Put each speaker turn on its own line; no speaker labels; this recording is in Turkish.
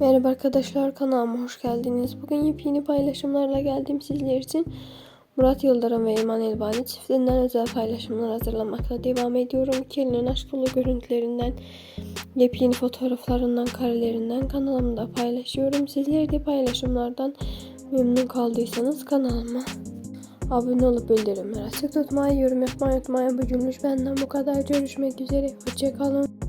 Merhaba arkadaşlar kanalıma hoş geldiniz. Bugün yepyeni paylaşımlarla geldim sizler için. Murat Yıldırım ve İlman Elbani çiftinden özel paylaşımlar hazırlamakla devam ediyorum. İkilinin aşk dolu görüntülerinden, yepyeni fotoğraflarından, karelerinden kanalımda paylaşıyorum. Sizler de paylaşımlardan memnun kaldıysanız kanalıma abone olup bildirimleri açık tutmayı, yorum yapmayı unutmayın. Bugünlük benden bu kadar. Görüşmek üzere. Hoşçakalın.